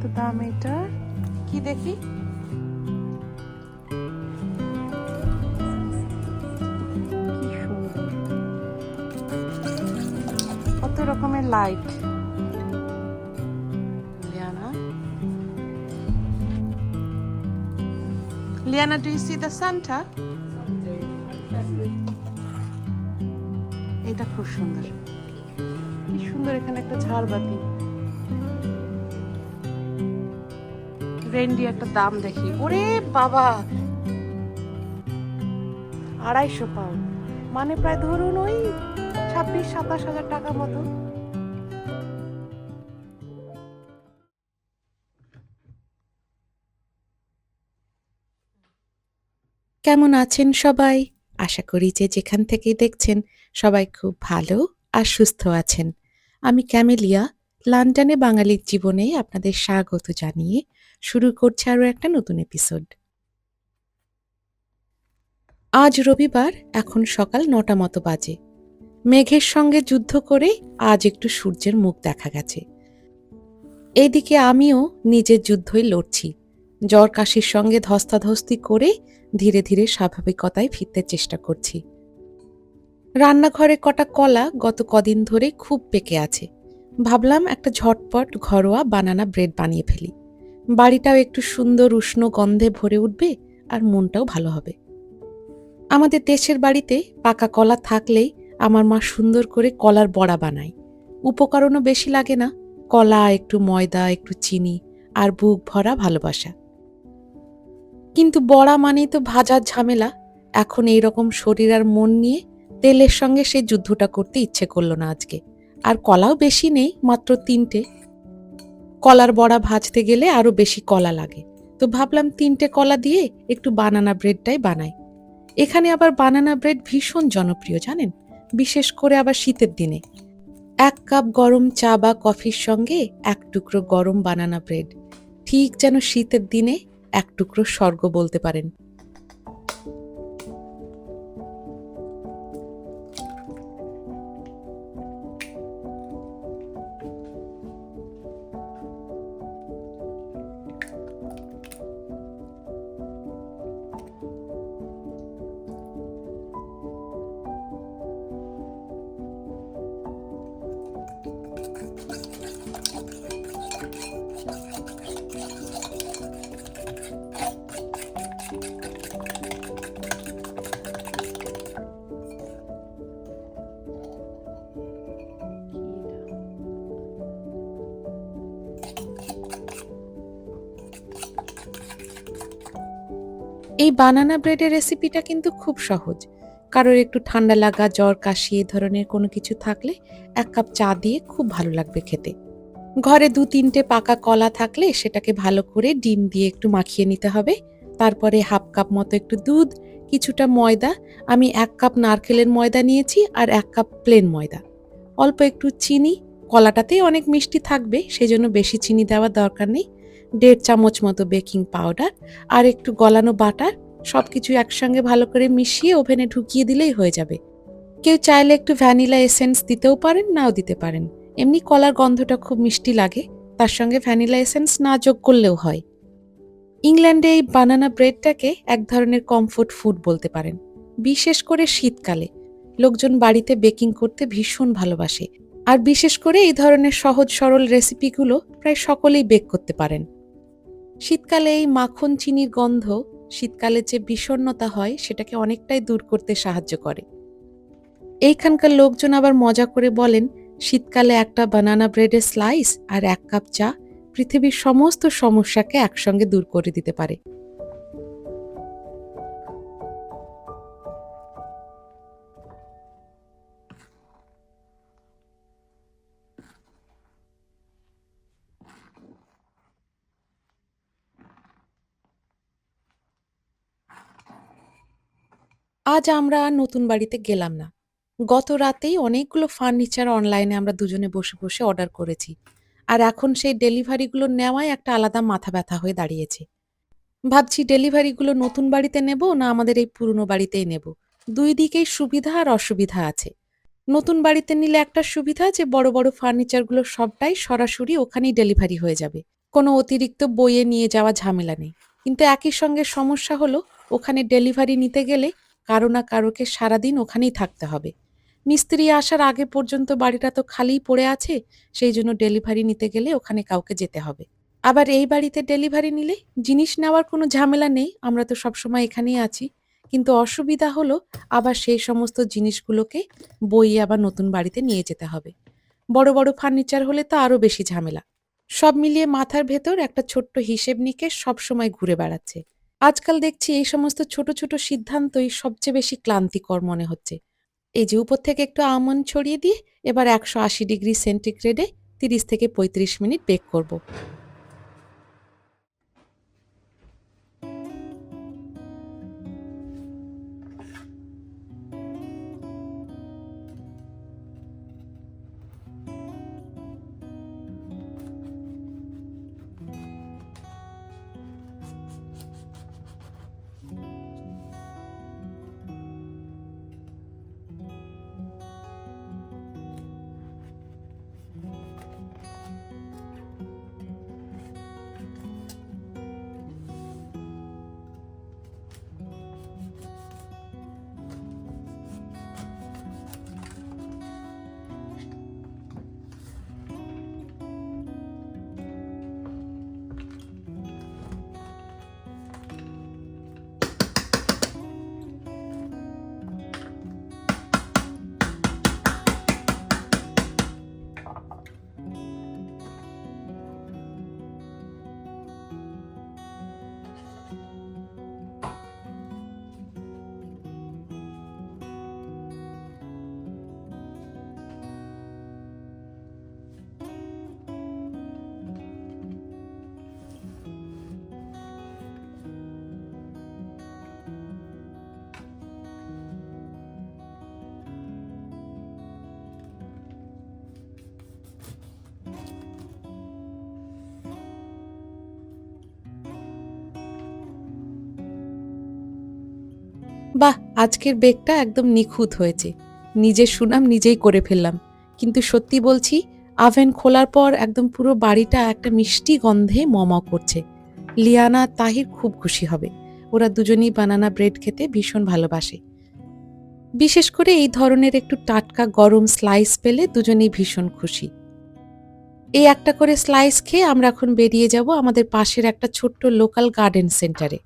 কত দাম এটা? কি দেখি? কত রকমের light? Liana? Liana do you see the Santa এটা খুব সুন্দর। কি সুন্দর এখানে একটা ঝাড়বাতি। রেন্ডি একটা দাম দেখি। ওরে বাবা! আড়াইশো পাউন্ড মানে প্রায় ধরুন ওই ছাব্বিশ, সাতাশ হাজার টাকা মতো। কেমন আছেন সবাই? আশা করি যে যেখান থেকেই দেখছেন সবাই খুব ভালো আর সুস্থ আছেন। আমি ক্যামেলিয়া, লন্ডনে বাঙালির জীবনে আপনাদের স্বাগত জানিয়ে শুরু করছে আরও একটা নতুন এপিসোড আজ রবিবার, এখন সকাল নটা মতো বাজে। মেঘের সঙ্গে যুদ্ধ করে আজ একটু সূর্যের মুখ দেখা গেছে। এইদিকে আমিও নিজের যুদ্ধই লড়ছি। জ্বর কাশির সঙ্গে ধস্তাধস্তি করে ধীরে ধীরে স্বাভাবিকতায় ফিরতে চেষ্টা করছি। রান্নাঘরে কটা কলা গত কদিন ধরে খুব পেকে আছে। ভাবলাম একটা ঝটপট ঘরোয়া বানানা ব্রেড বানিয়ে ফেলি। বাড়িটাও একটু সুন্দর উষ্ণ গন্ধে ভরে উঠবে আর মনটাও ভালো হবে। আমাদের দেশের বাড়িতে পাকা কলা থাকলেই আমার মা সুন্দর করে কলার বড়া বানায়। উপকরণও বেশি লাগে না, কলা, একটু ময়দা, একটু চিনি আর বুক ভরা ভালোবাসা। কিন্তু বড়া মানেই তো ভাজার ঝামেলা। এখন এই রকম শরীর আর মন নিয়ে তেলের সঙ্গে সেই যুদ্ধটা করতে ইচ্ছে করল না আজকে। আর কলাও বেশি নেই, মাত্র তিনটে। কলার বড়া ভাজতে গেলে আরও বেশি কলা লাগে। তো ভাবলাম তিনটে কলা দিয়ে একটু বানানা ব্রেডটাই বানাই। এখানে আবার বানানা ব্রেড ভীষণ জনপ্রিয়, জানেন? বিশেষ করে আবার শীতের দিনে। এক কাপ গরম চা বা কফির সঙ্গে এক টুকরো গরম বানানা ব্রেড। ঠিক যেন শীতের দিনে এক টুকরো স্বর্গ বলতে পারেন। এই বানানা ব্রেডের রেসিপিটা কিন্তু খুব সহজ। কারোর একটু ঠান্ডা লাগা, জ্বর, কাশি এ ধরনের কোনো কিছু থাকলে এক কাপ চা দিয়ে খুব ভালো লাগবে খেতে। ঘরে দু তিনটে পাকা কলা থাকলে সেটাকে ভালো করে ডিম দিয়ে একটু মাখিয়ে নিতে হবে। তারপরে হাফ কাপ মতো একটু দুধ, কিছুটা ময়দা। আমি এক কাপ নারকেলের ময়দা নিয়েছি আর এক কাপ প্লেন ময়দা। অল্প একটু চিনি। কলাটাতেই অনেক মিষ্টি থাকবে, সেজন্য বেশি চিনি দেওয়ার দরকার নেই। দেড় চামচ মতো বেকিং পাউডার আর একটু গলানো বাটার সব কিছু একসঙ্গে ভালো করে মিশিয়ে ওভেনে ঢুকিয়ে দিলেই হয়ে যাবে। কেউ চাইলে একটু ভ্যানিলা এসেন্স দিতেও পারেন, নাও দিতে পারেন। এমনি কলার গন্ধটা খুব মিষ্টি লাগে, তার সঙ্গে ভ্যানিলা এসেন্স না যোগ করলেও হয়। ইংল্যান্ডে এই বানানা ব্রেডটাকে এক ধরনের কমফোর্ট ফুড বলতে পারেন, বিশেষ করে শীতকালে। লোকজন বাড়িতে বেকিং করতে ভীষণ ভালোবাসে। আর বিশেষ করে এই ধরনের সহজ সরল রেসিপিগুলো প্রায় সকলেই বেক করতে পারেন। শীতকালে এই মাখন চিনির গন্ধ শীতকালে যে বিষণ্নতা হয়, সেটাকে অনেকটাই দূর করতে সাহায্য করে। এইখানকার লোকজন আবার মজা করে বলেন, শীতকালে একটা বানানা ব্রেডের স্লাইস আর এক কাপ চা পৃথিবীর সমস্ত সমস্যাকে একসঙ্গে দূর করে দিতে পারে। আজ আমরা আর নতুন বাড়িতে গেলাম না। গত রাতেই অনেকগুলো ফার্নিচার অনলাইনে আমরা দুজনে বসে বসে অর্ডার করেছি। আর এখন সেই ডেলিভারিগুলো নেওয়ায় একটা আলাদা মাথা ব্যথা হয়ে দাঁড়িয়েছে। ভাবছি ডেলিভারিগুলো নতুন বাড়িতে নেব না আমাদের এই পুরনো বাড়িতেই নেব। দুই দিকেই সুবিধা আর অসুবিধা আছে। নতুন বাড়িতে নিলে একটা সুবিধা যে বড় বড় ফার্নিচারগুলো সবটাই সরাসরি ওখানেই ডেলিভারি হয়ে যাবে। কোনো অতিরিক্ত বইয়ে নিয়ে যাওয়া ঝামেলা নেই। কিন্তু একই সঙ্গে সমস্যা হলো, ওখানে ডেলিভারি নিতে গেলে কারও না কারোকে সারাদিন ওখানেই থাকতে হবে। মিস্ত্রি আসার আগে পর্যন্ত বাড়িটা তো খালিই পড়ে আছে, সেই জন্য ডেলিভারি নিতে গেলে ওখানে কাউকে যেতে হবে। আবার এই বাড়িতে ডেলিভারি নিলে জিনিস নেওয়ার কোনো ঝামেলা নেই, আমরা তো সবসময় এখানেই আছি। কিন্তু অসুবিধা হলো আবার সেই সমস্ত জিনিসগুলোকে বইয়ে আবার নতুন বাড়িতে নিয়ে যেতে হবে। বড় বড় ফার্নিচার হলে তো আরও বেশি ঝামেলা। সব মিলিয়ে মাথার ভেতর একটা ছোট্ট হিসেব নিকেশ সবসময় ঘুরে বেড়াচ্ছে। আজকাল দেখছি এই সমস্ত ছোট ছোট সিদ্ধান্তই সবচেয়ে বেশি ক্লান্তিকর মনে হচ্ছে এই যে উপর থেকে একটু আমন ছড়িয়ে দিয়ে এবার একশো আশি ডিগ্রি সেন্টিগ্রেডে তিরিশ থেকে পঁয়ত্রিশ মিনিট বেক করব। বাহ, আজকের বেগটা একদম নিখুঁত হয়েছে। নিজের সুনাম নিজেই করে ফেললাম। কিন্তু সত্যি বলছি, আভেন খোলার পর একদম পুরো বাড়িটা একটা মিষ্টি গন্ধে মম করছে। লিয়ানা তাহির খুব খুশি হবে। ওরা দুজনেই বানানা ব্রেড খেতে ভীষণ ভালোবাসে। বিশেষ করে এই ধরনের একটু টাটকা গরম স্লাইস পেলে দুজনেই ভীষণ খুশি। এই একটা করে স্লাইস খেয়ে আমরা এখন বেরিয়ে যাব আমাদের পাশের একটা ছোট্ট লোকাল গার্ডেন সেন্টারে।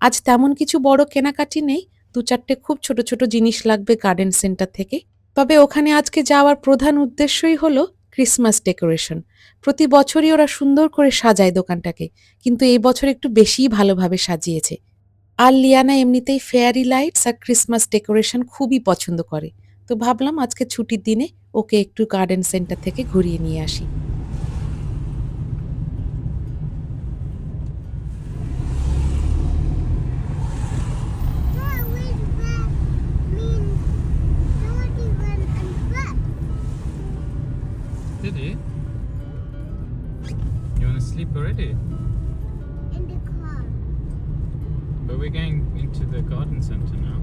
আজ তেমন কিছু বড় কেনাকাটি নেই দু চারটে খুব ছোট ছোট জিনিস লাগবে গার্ডেন সেন্টার থেকে। তবে ওখানে আজকে যাওয়ার প্রধান উদ্দেশ্যই হলো ক্রিসমাস ডেকোরেশন প্রতি বছরই ওরা সুন্দর করে সাজায় দোকানটাকে, কিন্তু এই বছর একটু বেশিই ভালোভাবে সাজিয়েছে। আর লিয়ানা এমনিতেই ফেয়ারি লাইটস আর ক্রিসমাস ডেকোরেশন খুবই পছন্দ করে। তো ভাবলাম আজকে ছুটির দিনে ওকে একটু গার্ডেন সেন্টার থেকে ঘুরিয়ে নিয়ে আসি। You want to sleep already? in the car. But we're going into the garden center now.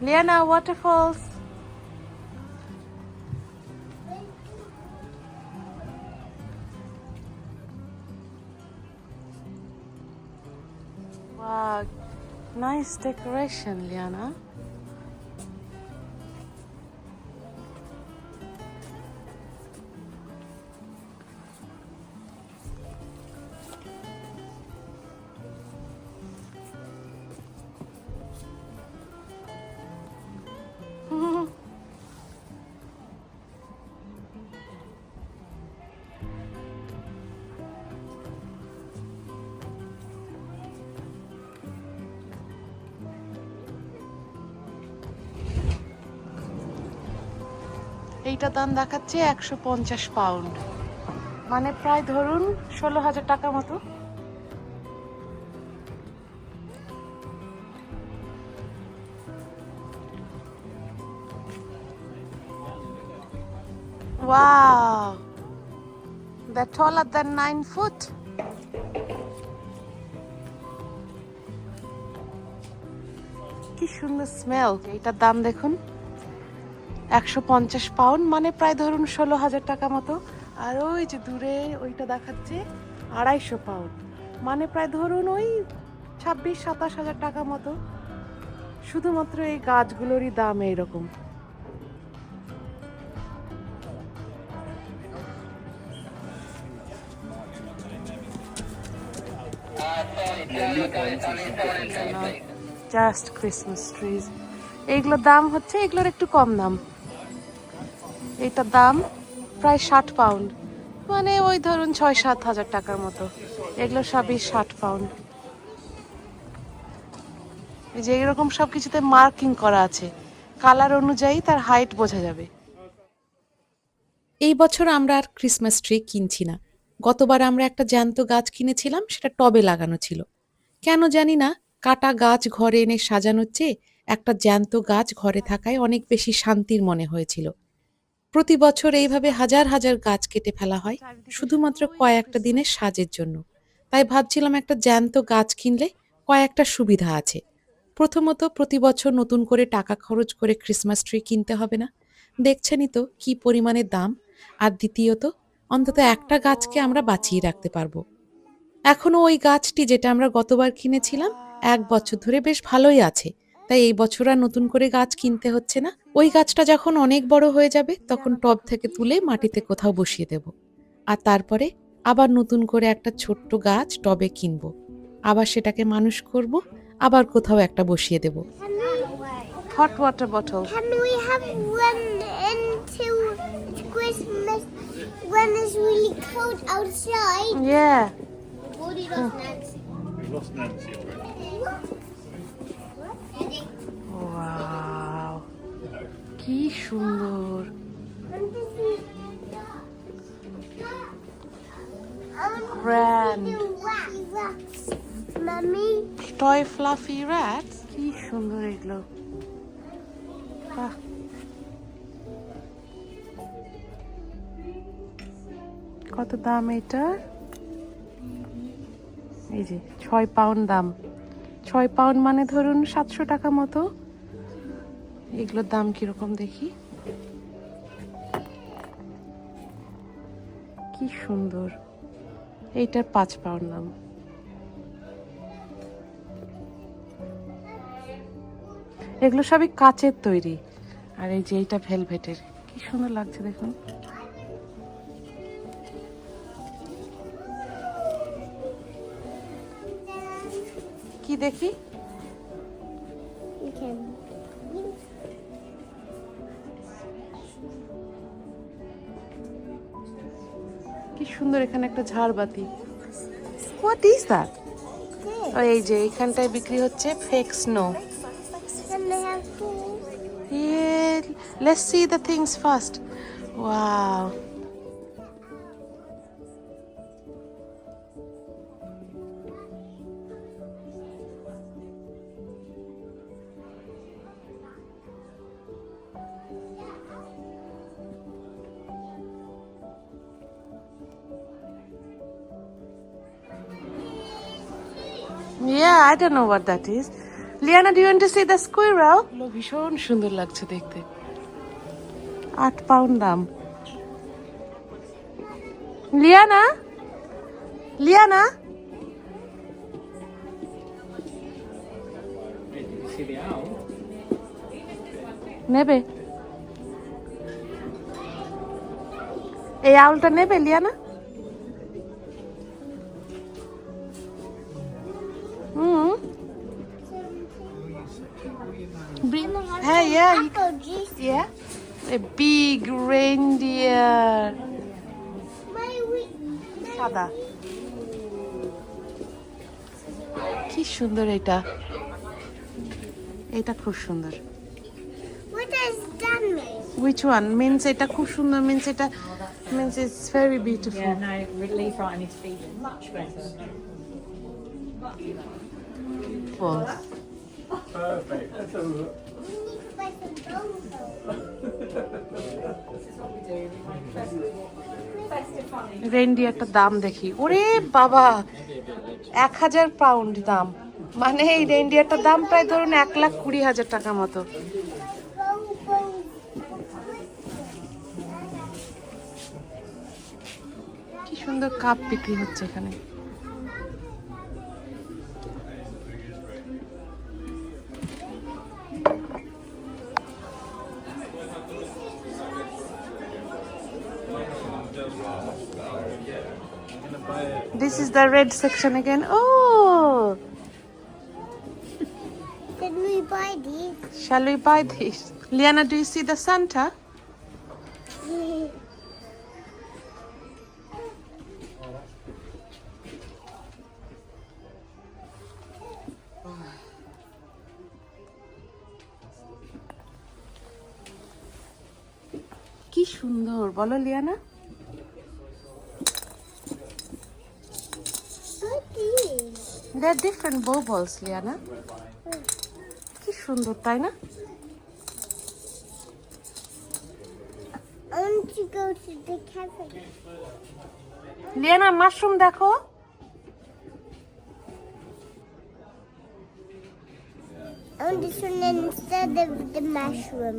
Liana waterfalls. Wow, nice decoration, Liana. এইটা দাম দেখাচ্ছে একশো পঞ্চাশ পাউন্ড। মানে প্রায় ধরুন ষোলো হাজার টাকা মতো। Wow, they're taller than nine foot. কি সুন্দর স্মেল এইটার দাম দেখুন। একশো পঞ্চাশ পাউন্ড মানে প্রায় ধরুন ষোলো হাজার টাকা মতো। আর ওই যে দূরে ওইটা দেখাচ্ছে আড়াইশো পাউন্ড মানে প্রায় ধরুন ওই ছাব্বিশ, সাতাশ হাজার টাকা মতো। শুধুমাত্র এই গাছগুলোরই দাম এইরকম। জাস্ট ক্রিসমাস ট্রিজ এইগুলোর দাম হচ্ছে, এগুলোর একটু কম দাম। এইটার দাম প্রায় ষাট পাউন্ড। মানে ওই ধরুন ছয় সাত হাজার টাকার মতো। এগুলো সবই ষাট পাউন্ড। এই যে এরকম সব কিছুতে মার্কিং করা আছে। কালার অনুযায়ী তার হাইট বোঝা যাবে। এই বছর আমরা আর ক্রিসমাস ট্রি কিনছি না। গতবার আমরা একটা জ্যান্ত গাছ কিনেছিলাম, সেটা টবে লাগানো ছিল। কেন জানি না, কাটা গাছ ঘরে এনে সাজানোর চেয়ে একটা জ্যান্ত গাছ ঘরে থাকায় অনেক বেশি শান্তির মনে হয়েছিল। প্রতি বছর এইভাবে হাজার হাজার গাছ কেটে ফেলা হয় শুধুমাত্র কয়েকটা দিনের সাজের জন্য। তাই ভাবছিলাম একটা জ্যান্ত গাছ কিনলে কয়েকটা সুবিধা আছে। প্রথমত প্রতি বছর নতুন করে টাকা খরচ করে ক্রিসমাস ট্রি কিনতে হবে না। দেখছেনই তো কি পরিমাণে দাম। আর দ্বিতীয়ত অন্তত একটা গাছকে আমরা বাঁচিয়ে রাখতে পারব। এখনও ওই গাছটি যেটা আমরা গতবার কিনেছিলাম এক বছর ধরে বেশ ভালোই আছে। তাই এই বছর আর নতুন করে গাছ কিনতে হচ্ছে না। ওই গাছটা যখন অনেক বড় হয়ে যাবে তখন টব থেকে তুলে মাটিতে কোথাও বসিয়ে দেব। আর তারপরে আবার নতুন করে একটা ছোট্ট গাছ টবে কিনবো। আবার সেটাকে মানুষ করব আবার কোথাও একটা বসিয়ে দেব। Hot water bottle Christmas when it's really cold outside? We've lost Nancy already. Wow কি সুন্দর. টয় ফ্লাফি র্যাট কি সুন্দর এগুলো। বাহ। কত দাম এটার এই যে ছয় পাউন্ড দাম। ছয় পাউন্ড মানে ধরুন সাতশো টাকা মতো। এগুলোর দাম কীরকম দেখি? কি সুন্দর। এইটার পাঁচ পাউন্ড নাম এগুলো সবই কাচের তৈরি। আর এই যে এইটা ভেলভেটের। কি সুন্দর লাগছে দেখুন। কি দেখি? কি সুন্দর এখানে একটা ঝাড়বাতি। হোয়াট ইজ দ্যাট এই যে এখানটায় বিক্রি হচ্ছে fake snow let's see the things first let's don't know what that is. Liana do you to see the squirrel ভীষণ সুন্দর লাগছে দেখতে। আট পাউন্ড দাম। লিয়ানা? লিয়ানা? See the? নেবে? এই আউলটা নেবে Liana? Hey, yeah, you Apple juice. Yeah. A big reindeer. My we- সাদা কি সুন্দর এটা এটা খুব সুন্দর What does that mean? Which one means এটা খুব সুন্দর মিন্স এটা means it's very beautiful Yeah, no, relief right is feeling much better. We need to buy some bones. রেন্ডিয়ারটার দাম দেখি। ওরে বাবা, এক হাজার পাউন্ড দাম। মানে এই রেন্ডিয়ারটার দাম প্রায় ধরুন এক লাখ কুড়ি হাজার টাকা মতো. কি সুন্দর কাপ বিক্রি হচ্ছে এখানে। The red section again. Oh, Can we buy these? shall we buy this? Liana, do you see the Santa? কি সুন্দর বলো Liana these? They R different বো বলস লিয়ানা কি সুন্দর তাই না I want to go to the cafe. Liana mushroom দেখো I want this one instead of the mushroom.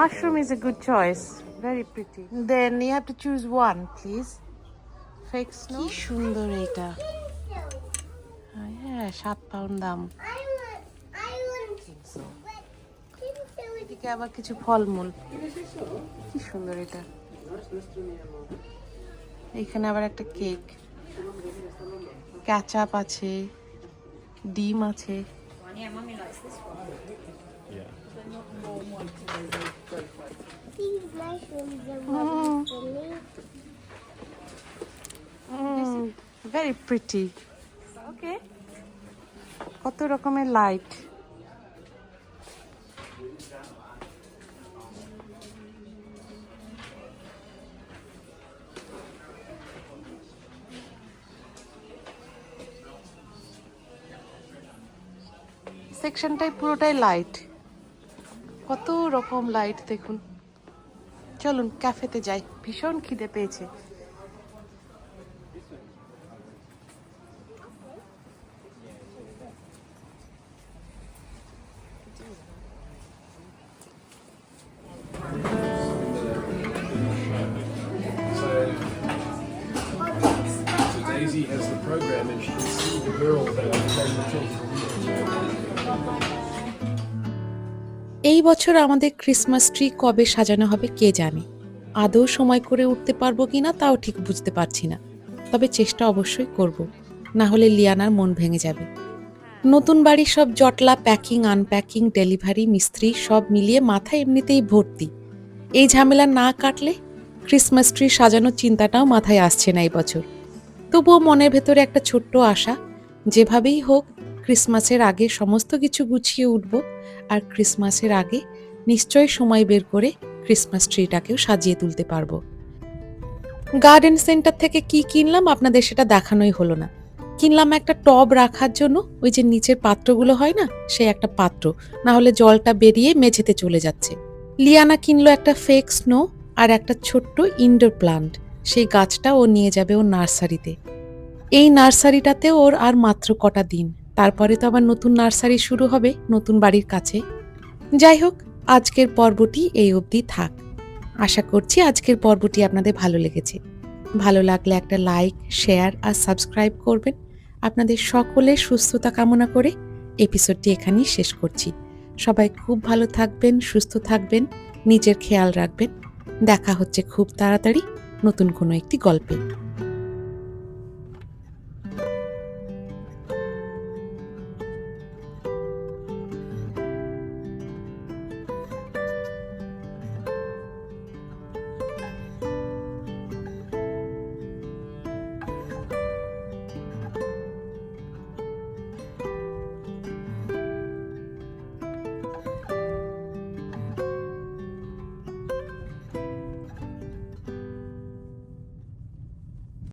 Mushroom is a good choice. Very pretty. Then you have to choose one, please. Fake snow. কি সুন্দর এটা হ্যাঁ সাত pound দাম। এদিকে আবার কিছু ফলমূল। কি সুন্দর এটা। এখানে আবার একটা কেক। ক্যাচাপ আছে ডিম আছে। Yeah, mummy likes কত রকমের লাইট? সেকশনটাই পুরোটাই লাইট। কত রকম লাইট দেখুন। চলুন, ক্যাফেতে যাই। ভীষণ খিদে পেয়েছে। She can see the girl that I'm playing the children. এই বছর আমাদের ক্রিসমাস ট্রি কবে সাজানো হবে কে জানে? আদৌ সময় করে উঠতে পারব কিনা তাও ঠিক বুঝতে পারছি না। তবে চেষ্টা অবশ্যই করব। না হলে লিয়ানার মন ভেঙে যাবে। নতুন বাড়ির সব জটলা প্যাকিং আনপ্যাকিং ডেলিভারি মিস্ত্রি সব মিলিয়ে মাথা এমনিতেই ভর্তি। এই ঝামেলা না কাটলে ক্রিসমাস ট্রি সাজানোর চিন্তাটাও মাথায় আসছে না এই বছর। তবুও মনের ভেতরে একটা ছোট্ট আশা, যেভাবেই হোক ক্রিসমাসের আগে সমস্ত কিছু গুছিয়ে উঠব আর ক্রিসমাসের আগে নিশ্চয়ই সময় বের করে ক্রিসমাস ট্রিটাকেও সাজিয়ে তুলতে পারব। গার্ডেন সেন্টার থেকে কি কিনলাম আপনাদের সেটা দেখানোই হলো না। কিনলাম একটা টব রাখার জন্য, ওই যে নিচের পাত্রগুলো হয় না সে একটা পাত্র, না হলে জলটা বেরিয়ে মেঝেতে চলে যাচ্ছে। লিয়ানা কিনলো একটা ফেক স্নো আর একটা ছোট্ট ইনডোর প্লান্ট। সেই গাছটা ও নিয়ে যাবে ওর নার্সারিতে। এই নার্সারিটাতে ওর আর মাত্র কটা দিন। তারপরে তো আবার নতুন নার্সারি শুরু হবে, নতুন বাড়ির কাছে। যাই হোক, আজকের পর্বটি এই অবধি থাক। আশা করছি আজকের পর্বটি আপনাদের ভালো লেগেছে। ভালো লাগলে একটা লাইক, শেয়ার আর সাবস্ক্রাইব করবেন। আপনাদের সকলের সুস্থতা কামনা করে এপিসোডটি এখানেই শেষ করছি। সবাই খুব ভালো থাকবেন, সুস্থ থাকবেন, নিজের খেয়াল রাখবেন। দেখা হচ্ছে খুব তাড়াতাড়ি। নতুন কোনো একটি গল্পে।